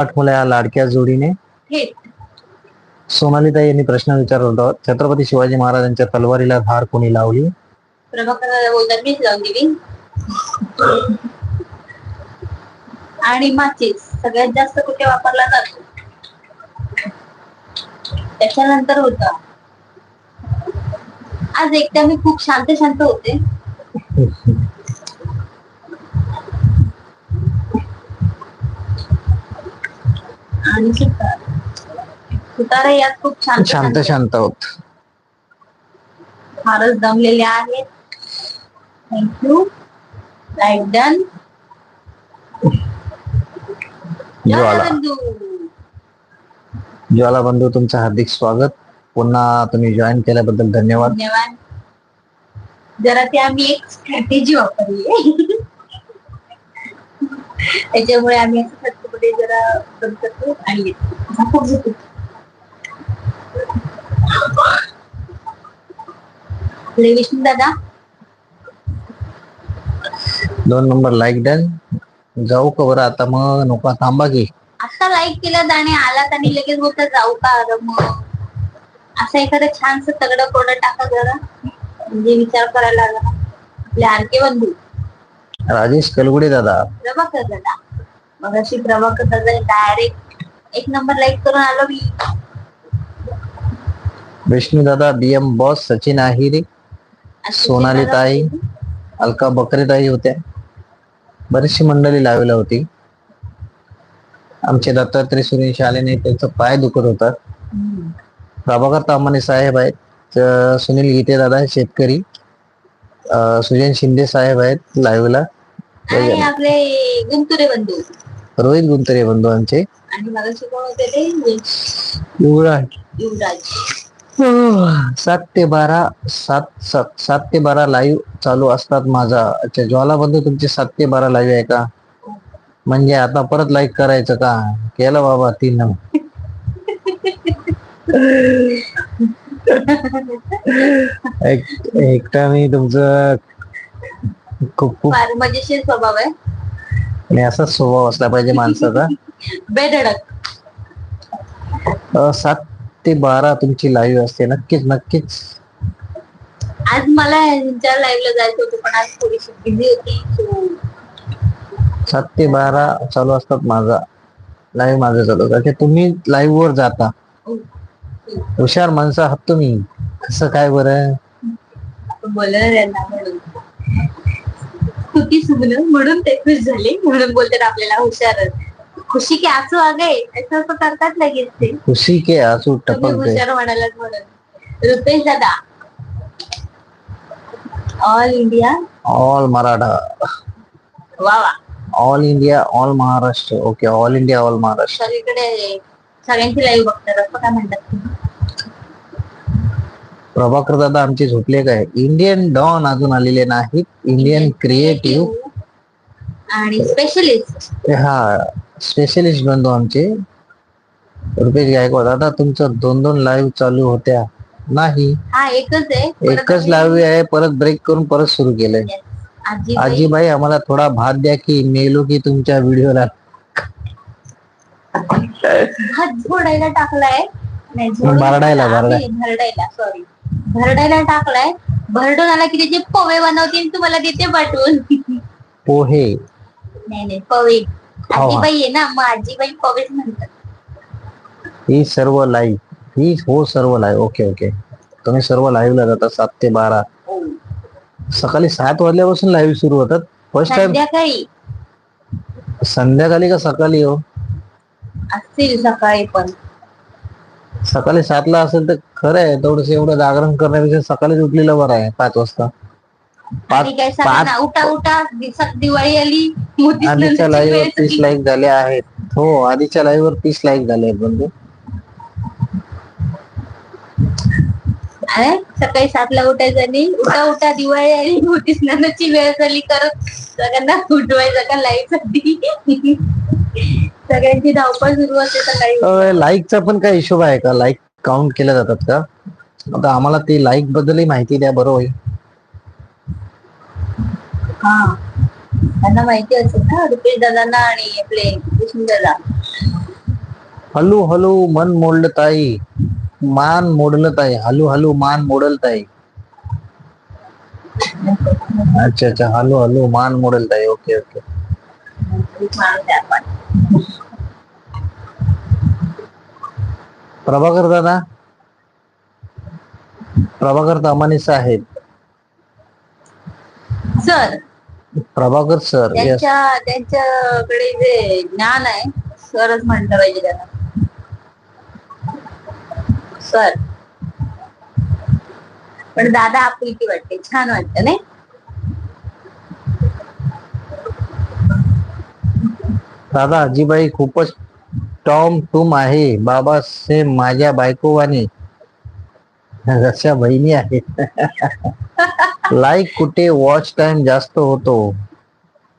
पाठवल्या या लाडक्या जोडीने. सोनालीताई यांनी प्रश्न विचारला होता. छत्रपती शिवाजी महाराजांच्या तलवारीला धार कोणी लावली? आणि माचीस सगळ्यात जास्त कुठे वापरला जातो? त्याच्यानंतर होत. आज एकदा मी खूप शांत शांत होते. आणि सुतार सुतारा यात खूप शांत शांत शांत होत. फारच दमलेले आहेत. Thank you like done Jwala. बंधू ज्वाला बंधू तुमचं हार्दिक स्वागत. पुन्हा तुम्ही जॉईन केल्याबद्दल धन्यवाद. धन्यवाद. जरा ते आम्ही एक स्ट्रॅटेजी वापरली. त्याच्यामुळे आम्ही असं छत्रपती जरा झोपून. आपले विष्णू दादा? दोन नंबर लाईक डन जाऊ का बरं आता मग? नको थांबा की. आता लाईक केलं आणि आलात आणि लगेच बोलता जाऊ का अरे मग? असं एखादं छानस तगडं कोडं टाका जरा. म्हणजे विचार करायला लागला. आपले आरके बंधू राजेश कलगुडे दादा. प्रभाकर दादा. मग अशी प्रभाकर डायरेक्ट एक नंबर लाईक करून आलो मी. विष्णू दादा बीएम बॉस सचिन आहिरे सोनाली ताई अलका बकरे ताई होत्या. बरीचशी मंडळी लावल्या होती. आमचे दत्तात्रय सुरेश आले नाही त्यांचं पाय दुखत होतात. प्रभाकर तामाने साहेब आहेत सुनील गीते दादा शेतकरी. सुजन शिंदे साहेब आहेत लाईव्हला आणि आपले गुंतुरे बंधू. रोहित गुंतरे बंधू आमचे. आणि मला कोण होते ते? युवराज. युवराज. सात ते बारा सात सात सात ते बारा लाईव्ह चालू असतात माझा. अच्छा ज्वाला बंधू तुमचे सात ते बारा लाईव्ह आहे का? म्हणजे आता परत लाईक करायचं का? केलं बाबा तीन एकटा मी तुमचं खूप खूप. फार मजेशीर स्वभाव आहे. आणि असाच स्वभाव असला पाहिजे माणसाचा. बेधडक. अं, सात ते बारा तुमची लाईव्ह असते नक्कीच नक्कीच. आज मला ह्यांच्या लाईव्हला जायचं होतं पण आज थोडीशी बिझी होती So, सात ते बारा चालू असतात माझा. लाईव्ह माझं चालू असतं. अच्छा तुम्ही लाईव्ह वर जाता. oh, हुशार माणसं आहात तुम्ही. कसं काय बरं? आपण बोललं ना त्यांना म्हणून. तुकी सुमन म्हणून ते खुश झाले म्हणून बोलतात आपल्याला हुशार खुशी की आसू आ गए असं असं करतात लगेच ते. खुशी के आसू तुम्ही टपक गए हुशार म्हणालात म्हणून. रुपेश दादा ऑल इंडिया ऑल मराठा वा वा. All India all Maharashtra okay all India all Maharashtra सगळीकडे सगळ्यांची लाईव्ह बघतात असं काय म्हणतात तुम्ही? प्रभाकर दादा आमचे झोपले काय? इंडियन डॉन अजून आलेले नाहीत. इंडियन क्रिएटिव्ह आणि स्पेशलिस्ट हा स्पेशलिस्ट बंधू आमचे. रुपेश गायकवाड आता तुमचं दोन दोन लाईव्ह चालू होत्या. नाही. हा एकच आहे. परत एकच आम्ही- लाईव्ह आहे परत ब्रेक करून परत सुरू केलंय. Yes. आजी आजीबाई आम्हाला थोडा भात द्या की मेलो की तुमच्या व्हिडिओला भात झोडायला टाकलाय. नाही झोडून भरडायला, आम्ही भरडाय. भरडायला सॉरी भरडायला टाकलाय. भरडून आला की त्याचे पोहे बनवतील तुम्हाला देते पाठवून. पोहे. नाही नाही खावा. आजीबाई आहे ना मग आजीबाई पवेच म्हणतात. ही सर्व लाईव्ह ही हो सर्व लाईव्ह ओके ओके तुम्ही सर्व लाईव्हला जाता सात ते बारा. सकाळी सात वाजल्यापासून लाईव्ह सुरू होतात. फर्स्ट टाइम संध्याकाळी. संध्याकाळी का सकाळी हो? असतील सकाळी पण. सकाळी सातला असेल तर खरं आहे थोडस एवढं जागरण करण्यापेक्षा सकाळीच उठलेलं बरं आहे पाच वाजता. पाच आणि काय सांगा उठा उठा. दिवसात दिवाळी आली मोतीच आधीच्या नंदीची लाईव्ह वेळ वर तीस. लाईक झाले आहेत. हो आधीच्या लाईव्ह वर तीस लाईक झाले आहेत बंधू. अरे, सकाळी सातला उठायचं आणि उठा उठा दिवाळी आली मोठी स्नानाची वेळ झाली करत सगळ्यांना उठवायचं का लाईव्हसाठी? सगळ्यांची धावपळ सुरू असते सकाळी लाईकचा पण काय हिशोब आहे का? लाईक काउंट केल्या जातात का? आता आम्हाला ती लाईक बद्दलही माहिती द्या बरं होईल. हा. त्यांना माहिती असेल ना रुपेश दादांना आणि आपले विष्णू दादा. हलू हलू मन मोडलं ताई. मान मोडलं ताई. हलू हलू मान मोडल ताई. अच्छा अच्छा. हलू हलू मान मोडल ताई. ओके ओके माणूस आहे आपण प्रभाकर दादा प्रभाकर तामाने साहेब. सर. प्रभाकर सर त्यांच्या त्यांच्याकडे जे ज्ञान आहे सरच म्हणलं पाहिजे त्याला सर. पण दादा आपुलकी वाटते. छान वाटतं नाही? दादा आजीबाई खूपच टॉम टूम आहे. बाबा से माझ्या बायकोवाने. जशा बहिणी आहेत. लाईक कुठे? वॉच टाइम जास्त होतो.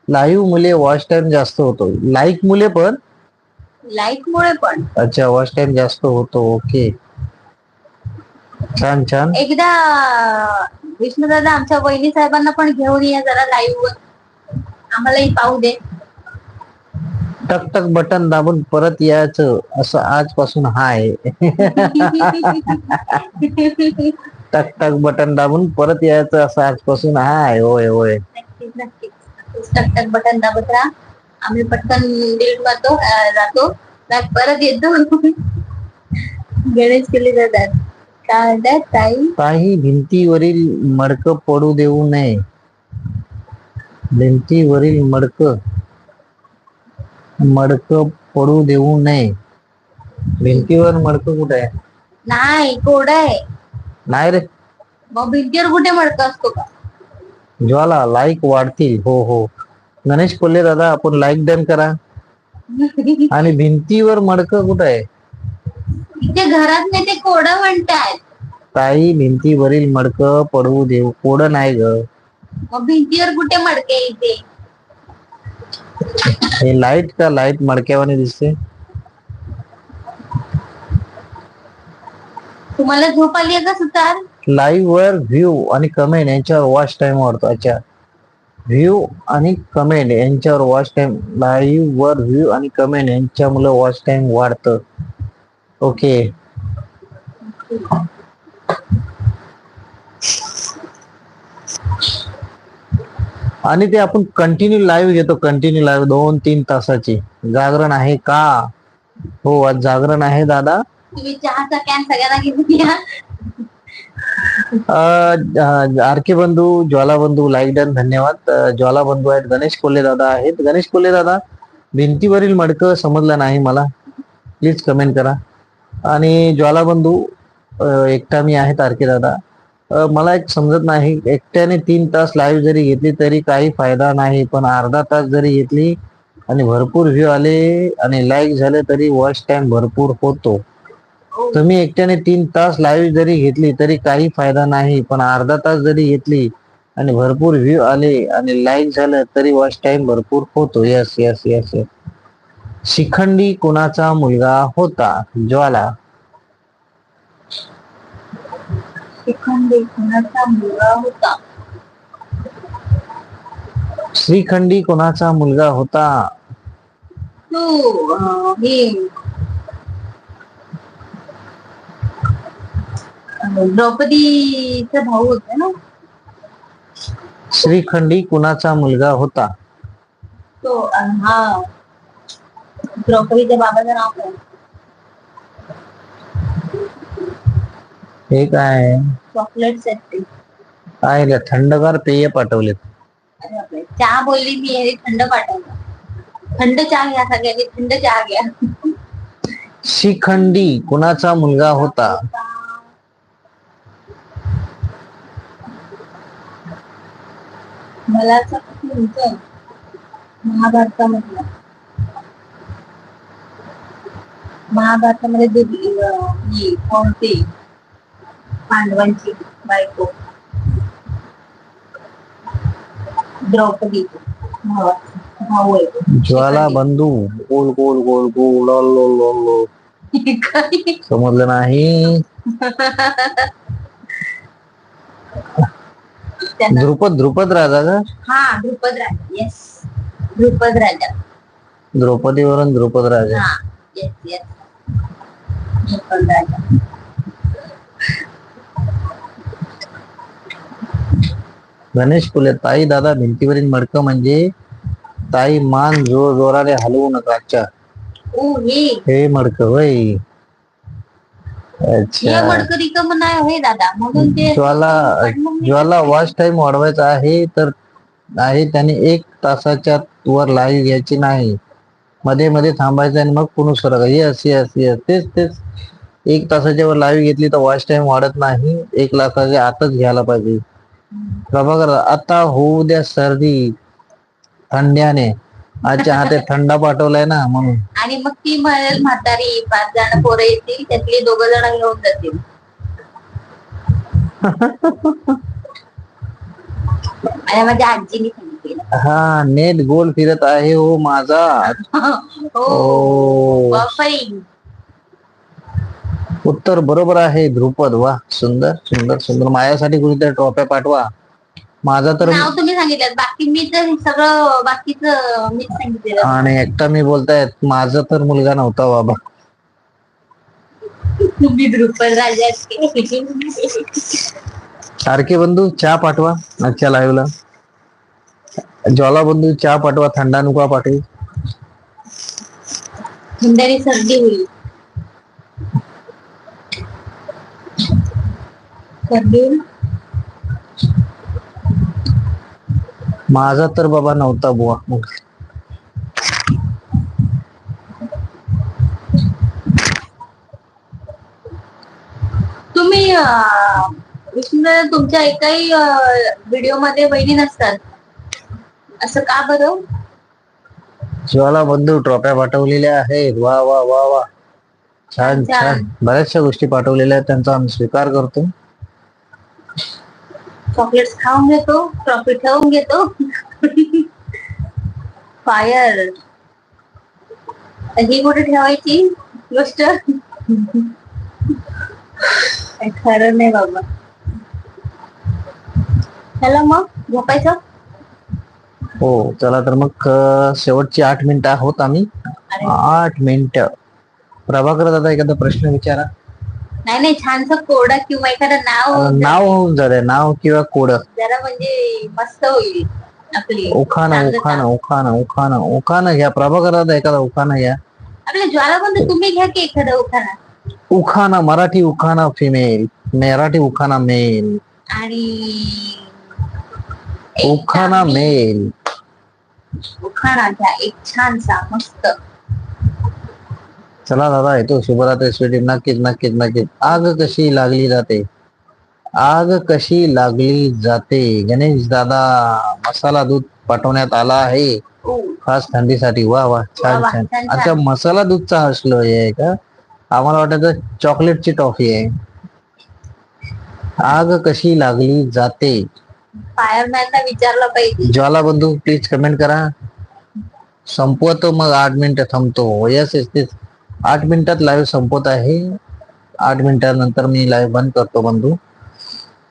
लाईव्ह मुले वॉच टाइम जास्त होतो. लाईक मुले पण? लाईक मुळे पण. अच्छा वॉच टाइम जास्त होतो. ओके छान छान. एकदा विष्णू दादा आमच्या वहिनी साहेबांना पण घेऊन या जरा लाईव्ह आम्हालाही पाहू दे. टक टक बटन दाबून परत यायचं असं आजपासून हाय. टक टक बटन दाबून परत यायचं असं आजपासून हाय. होय होय. टक टक बटन दाबत राहा. आम्ही पटकन डिलीट मारतो अं, जातो. परत येतो. गणेश केले जातात. काय म्हणतात ताई? काही भिंतीवरील मडक पडू देऊ नये. भिंतीवरील मडक मडक पडू देऊ नये. भिंतीवर मडक कुठे आहे? नाही कोड आहे. नाही रे. मग भिंतीवर कुठे मडका असतो का? ज्वाला लाईक वाढतील. हो हो. गणेश कोल्हे दादा आपण लाईक डन करा. आणि भिंतीवर मडक कुठं आहे? इथे घरात नाही ते कोड म्हणतात. ताई भिंतीवरील मडक पडू देऊ. कोड नाही ग. मग भिंतीवर कुठे मडके इथे? हे लाइट का लाइट मडक्यावाने दिसते? तुम्हाला झोप आली आहे का सुतार? लाईव्ह वर व्ह्यू आणि कमेंट यांच्यावर वॉच टाइम वाढतो. अच्छा. व्ह्यू आणि कमेंट यांच्यावर वॉच टाइम लाईव्ह वर व्ह्यू आणि कमेंट यांच्यामुळे वॉच टाइम वाढतं. ओके आणि ते आपण कंटिन्यू लाईव्ह घेतो कंटिन्यू लाईव्ह दोन तीन तासाची. जागरण आहे का? हो आज जागरण आहे दादा. आरके बंधू ज्वाला बंधू लाईक डन धन्यवाद. ज्वाला बंधू आहेत गणेश कोल्हे दादा आहेत. गणेश कोल्हे दादा भिंतीवरील मडकं समजलं नाही मला. प्लीज कमेंट करा. आणि ज्वाला बंधू एकटा मी आहेत आरके दादा. मला एक समजत नाही. एकट्याने तीन तास लाईव्ह जरी घेतली तरी काही फायदा नाही. पण अर्धा तास जरी घेतली आणि भरपूर व्ह्यू आले आणि लाईक झाले तरी वॉच टाइम भरपूर होतो. तुम्ही एकट्याने तीन तास लाईव्ह जरी घेतली तरी काही फायदा नाही. पण अर्धा तास जरी घेतली आणि भरपूर व्ह्यू आले आणि लाईक झालं तरी वॉच टाइम भरपूर होतो. Yes yes yes yes Shikhandi कुणाचा मुलगा होता? ज्वाला. शिखंडी कुणाचा मुलगा होता श्रीखंडी कुणाचा मुलगा होता? तो अं, हे अं, द्रौपदीचा भाऊ होता ना? श्रीखंडी कुणाचा मुलगा होता? तो अं, हा द्रौपदीच्या बाबाचं नाव काय? हे काय? आहेत ते. काय रे, थंडगार पेय पाठवलेत. अरे बापरे. चहा बोलली मी हे थंड पाठवलं. थंड चहा घ्या सगळ्यांनी थंड चहा घ्या. शिखंडी कुणाचा मुलगा होता? मला असं महाभारतामधलं. महाभारतामध्ये ही कोणती? पांडवांची बायको. द्रौपदी. भाऊ. ज्वाला बंधू. गोल गोल गोल गोल लो, लो, लो, लो. काय? समजलं नाही. द्रुपद द्रुपद राजा का? हा द्रुपद राजा. येस द्रुपद राजा. द्रौपदीवरून द्रुपद राजा. हा येस येस राजा. गणेश फुले ताई दादा भिंतीवरील मडकं म्हणजे ताई मान जोर जोराने हलवू नका अच्छा हे. मडकं होय. हे अच्छा ज्वाला ज्वाला वॉच टाइम वाढवायचा आहे तर आहे त्याने एक तासाच्या वर लाईव्ह घ्यायची नाही. मध्ये मध्ये थांबायचं आणि मग पुन्हा सर येस येस येस तेच तेच. एक तासाच्या वर लाईव्ह घेतली तर वॉच टाइम वाढत नाही. एक लाखाच्या आतच घ्यायला पाहिजे. प्रभाकर आता होऊ द्या सर्दी. थंड्याने. आजच्या हाते थंडा पाठवलाय ना म्हणून. आणि मग ती म्हणेल म्हातारी पाच जण पोरं येतील त्यातली दोघ जण घेऊन जातील. आणि माझ्या आजीने सांगितलेलं. हा नेट गोल फिरत आहे हो माझा. हो. बापरे उत्तर बरोबर आहे ध्रुपद. वा सुंदर सुंदर सुंदर. माझ्यासाठी कुठेतरी ट्रॉफ्या पाठवा. माझा तर नाव तुम्ही सांगितलं बाकी मी तर सगळं बाकीच सांगितलेलं. आणि एकटा मी बोलतायत माझा तर मुलगा नव्हता बाबा. तुम्ही द्रुपद राजा सारखे बंधू चहा पाठवा आजच्या live ला. ज्वाला बंधू चहा पाठवा थंडा नुका पाठवू सर्दी होईल. होईल माझा तर बाबा नव्हता बुवा. मग तुम्ही अं, विष्णू तुमच्या एकाही व्हिडिओमध्ये बहिणी नसतात. असं का बरं? ज्वाला बंधू ट्रॉफ्या पाठवलेल्या आहेत. वा वा वा वा. छान छान. छान. बऱ्याचशा गोष्टी पाठवलेल्या आहेत. त्यांचा आम्ही स्वीकार करतो. चॉकलेट्स खाऊन घेतो ट्रॉफी ठेवून घेतो. फायर ही कुठे ठेवायची गोष्ट? खरं नाही बाबा. चला मग झोपायचं? हो चला तर मग शेवटची आठ मिनिटं आहोत आम्ही. आठ मिनिटं. प्रभाकर दादा एखादा प्रश्न विचारा. नाही नाही छानस कोरडा किंवा एखादं नाव नाव होऊन जाते नाव किंवा कोड जरा म्हणजे मस्त होईल आपली. उखाणा उखाणा उखाणा उखाणा उखाणा घ्या. प्रभाकर एखादा उखाणा घ्या. आपल्या ज्वालाबंद तुम्ही घ्या की एखादं उखाणा? उखाणा मराठी उखाणा फिमेल मराठी उखाणा मेल आणि उखाणा चांगली- मेल उखाणा घ्या एक छानसा मस्त. चला दादा येतो शुभरात्री स्वीटी नक्कीच नक्कीच नक्कीच. आग कशी लागली जाते? आग कशी लागली जाते? गणेश दादा मसाला दूध पाठवण्यात आला आहे. खास थंडीसाठी. वा वा छान छान. अच्छा मसाला दूधचा हसलो आहे का? आम्हाला वाटायचं चॉकलेटची टॉफी आहे. आग कशी लागली जाते? फायरमॅनला विचारलं पाहिजे. ज्वाला बंधू प्लीज़ कमेंट करा. संपवतो मग आठ मिनिटं थांबतो. यस येस तेच आठ मिनिटात लाईव्ह संपवत आहे. आठ मिनिटानंतर मी लाईव्ह बंद करतो बंधू.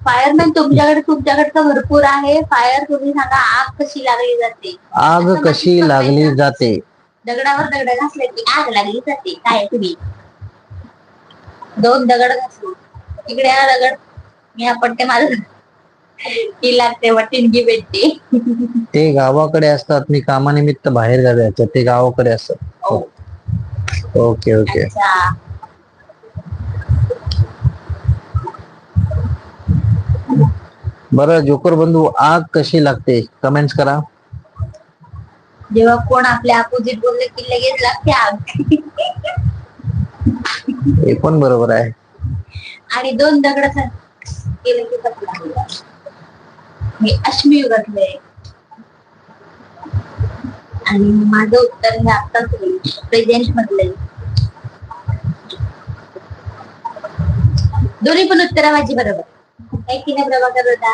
फायरमॅन तुमच्याकडे तुमच्याकडचं भरपूर आहे. फायर तुम्ही सांगा आग कशी लागली जाते? आग कशी लागली जाते? दगडावर दगड घासले की आग लागली जाते. काय तुम्ही? दोन दगड घासलो. इकडे हा दगड. मी हा पट्टे मार ती लागते वटिणगी भेटते. ते गावाकडे असतात. मी कामानिमित्त बाहेर गावी असतात ते गावाकडे असतात. ओ, ओके ओके बरं जोकर बंधू आग कशी लागते? कमेंट्स करा. जेव्हा कोण आपल्या अपोजिट बोलले की लगेच लागते आग. हे पण बरोबर आहे. आणि दोन दगड केलं की कसं लागलं आणि माझं उत्तर हे आत्ताच होईल प्रेझेंट मधले दोन्ही पण उत्तर माझी बरोबर. काय की नाही प्रभाकर होता?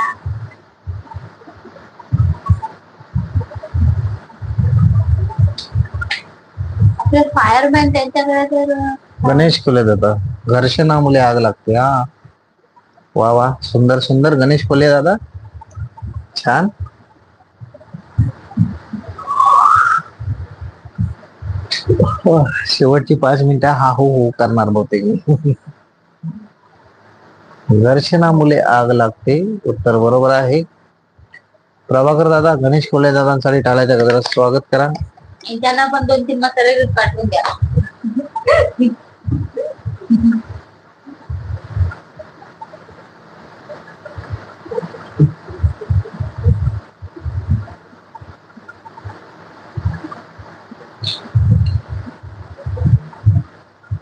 आपले फायरमॅन त्यांच्याकडे तर गणेश कोले दादा घर्षणामुळे आग लागते हा. वा वा. सुंदर सुंदर गणेश फुले दादा. छान. शेवटची पाच मिनिटं हा हो हो करणार बहुतेक मी. घर्षणामुळे आग लागते उत्तर बरोबर आहे. प्रभाकर दादा गणेश कोल्हे दादांसाठी टाळायच्या गजरात स्वागत करा. त्यांना पण दोन तीन मसाले पाठवून द्या.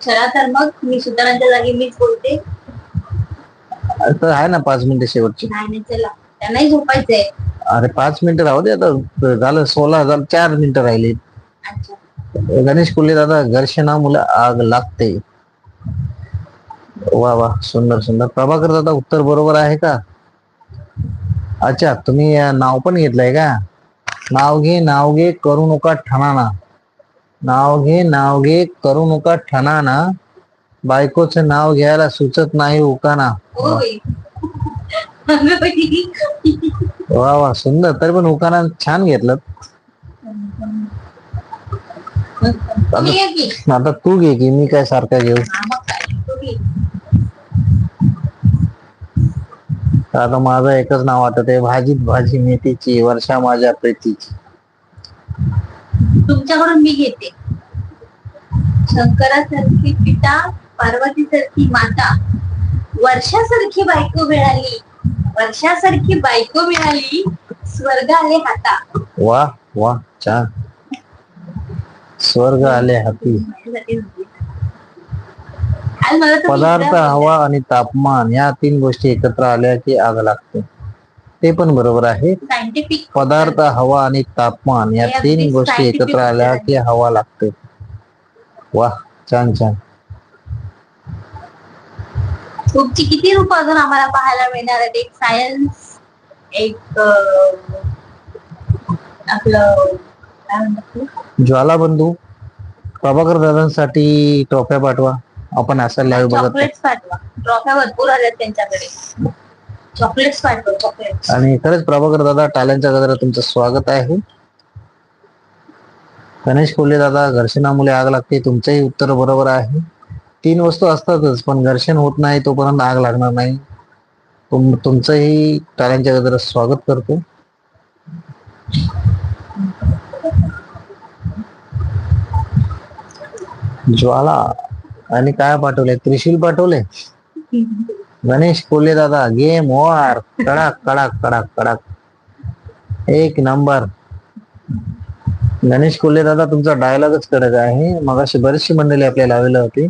चला तर मग मी सुतारांच्या जागी मीच बोलते. तर आहे ना पाच मिनिटं शेवटची. नाही नाही चला. त्यांनाही झोपायचंय. अरे पाच मिनिटं राहू दे आता. झालं सोळा हजार चार मिनिटं राहिली. अच्छा. गणेश कोल्हे दादा घर्षणा मुलं आग लागते. वा वा सुंदर सुंदर. प्रभाकर दादा उत्तर बरोबर आहे का? अच्छा तुम्ही नाव पण घेतलंय का? नाव घे नाव घे करू नका ठणाना नाव घे नाव घे करू नका ठणाना बायकोचं नाव घ्यायला सुचत नाही उकाना. वा वा सुंदर. तरी पण उकाना छान घेतलं. आता तू घे की मी काय सारखा घेऊ. आता माझं एकच नाव वाटत आहे भाजीत भाजी मेथीची वर्षा माझ्या प्रीतीची. तुमच्याकडून मी घेते. शंकरासारखी पिता पार्वतीसारखी माता वर्षासारखी बायको मिळाली. वर्षासारखी बायको मिळाली स्वर्ग आले हाता. वा वा छान. स्वर्ग आले हाती. पदार्थ हवा आणि तापमान या तीन गोष्टी एकत्र आल्या की आग लागते. ते पण बरोबर आहे. सायंटिफिक पदार्थ हवा आणि तापमान या अगदी तीन गोष्टी scientific एकत्र आल्या. की हवा लागते. वा छान छान. तुमची किती रूप अजून आम्हाला पाहायला मिळणार आहेत? एक सायन्स एक अं, आपलं काय म्हणतात ते? ज्वालाबंधू. प्रभाकर दादांसाठी ट्रॉफ्या पाठवा. आपण असं लाईव्ह बघत चॉकलेट्स पाठवा. ट्रॉफ्या भरपूर आल्यात त्यांच्याकडे. चॉकलेट्स पाठवा आणि खरंच प्रभाकर दादा टाल्यांच्या गजरात तुमचं स्वागत आहे. गणेश कोल्हे दादा घर्षणा मुले आग लागते तुमचंही उत्तर बरोबर आहे. तीन वस्तू असतातच पण घर्षण होत नाही तोपर्यंत आग लागणार नाही. तुम तुमचंही टाळ्यांच्या गजरात स्वागत करतो. ज्वाला आणि काय पाठवले त्रिशूल पाठवले गणेश कोल्हे दादा गेम ओव्हर कडक कडक कडक कडक. एक नंबर गणेश कोल्हे दादा तुमचा डायलॉगच कडक आहे. मग अशी बरीचशी मंडळी आपल्या लावलेली होती.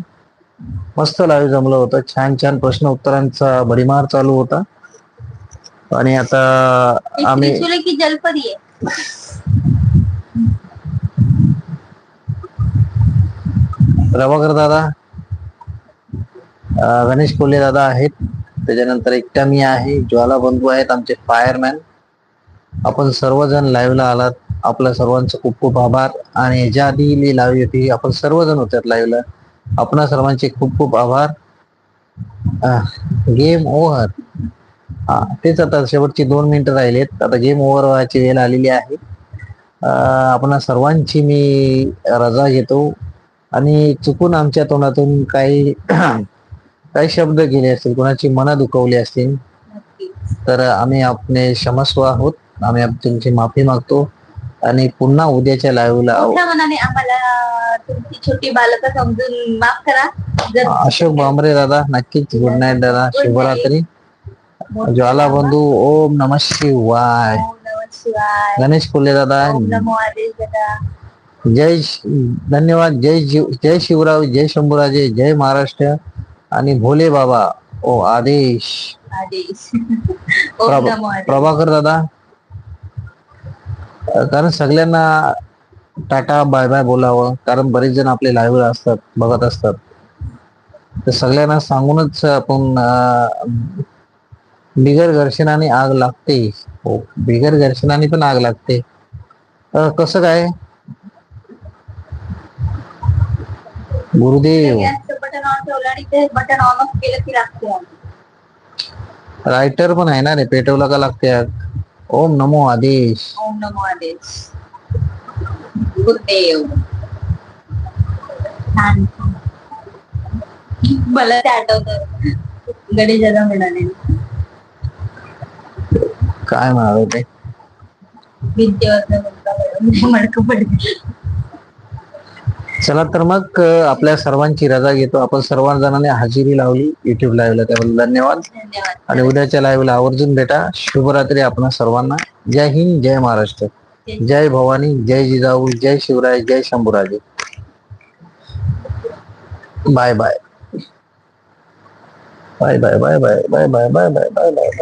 मस्त लाईव्ह जमलं होतं. छान छान प्रश्न उत्तरांचा भडीमार चालू होता. आणि आता आम्ही जलपरी दादा गणेश कोल्हे दादा आहेत. त्याच्यानंतर एकटा मी आहे. ज्वाला बंधू आहेत आमचे फायरमॅन आपण सर्वजण लाईव्हला आलात. आपल्या सर्वांचं खूप खूप आभार. आणि याच्या आधी मी लावी होती आपण सर्वजण होत्यात लाईव्हला आपणा सर्वांचे खूप खूप आभार. गेम ओव्हर हा तेच आता शेवटची दोन मिनिटं राहिलेत. आता गेम ओव्हर व्हायची वेळ आलेली आहे. आपणा सर्वांची मी रजा घेतो. आणि चुकून आमच्या तोंडातून काही काही शब्द गेले असतील कोणाची मनं दुखवली असतील. तर आम्ही आपले क्षमस्व आहोत. आम्ही आप- तुमची माफी मागतो. आणि पुन्हा उद्याच्या लाईव्हला मनाने आम्हाला तुमची छोटी बालक समजून माफ करा. जर अशोक बांबरे दादा नक्कीच. गुड नाईट दादा. शुभरात्री. ज्वाला बंधू ओम नम शिवाय. गणेश कोल्हे दादा जय धन्यवाद. जय शिव जय शिवराव जय शंभूराजे जय महाराष्ट्र. आणि भोले बाबा ओ आदेश. आदेश. प्रभ- प्रभाकर दादा. अ, कारण सगळ्यांना टाटा बाय बाय बोलावं. कारण बरेच जण आपले लाईव्ह असतात बघत असतात. तर सगळ्यांना सांगूनच आपण अ, बिगर घर्षणाने आग लागते. हो बिगर घर्षणाने पण आग लागते. अ, कसं काय? गुरुदेव. बटन ऑन ठेवलं आणि ते बटन ऑन ऑफ केलं की लागते. रायटर पण आहे ना रे पेटवला का लागते आग ओम नमो आदेश. ओम नमो आदेश. गुरुदेव. छान. मला ते आठवत. गणेश दादा म्हणाले. काय म्हणावे ते? भिंतीवरचा मुलगा मडकं पडते चला तर मग आपल्या सर्वांची रजा घेतो. आपण सर्व जणांनी हजेरी लावली युट्यूब लाईव्हला त्याबद्दल धन्यवाद. धन्यवाद. आणि उद्याच्या लाईव्हला आवर्जून भेटा. शुभरात्री आपण सर्वांना. जय हिंद जय महाराष्ट्र. जय भवानी जय जिजाऊ जय शिवराय जय Shambhuraje. Bye bye bye bye bye bye bye bye bye bye bye bye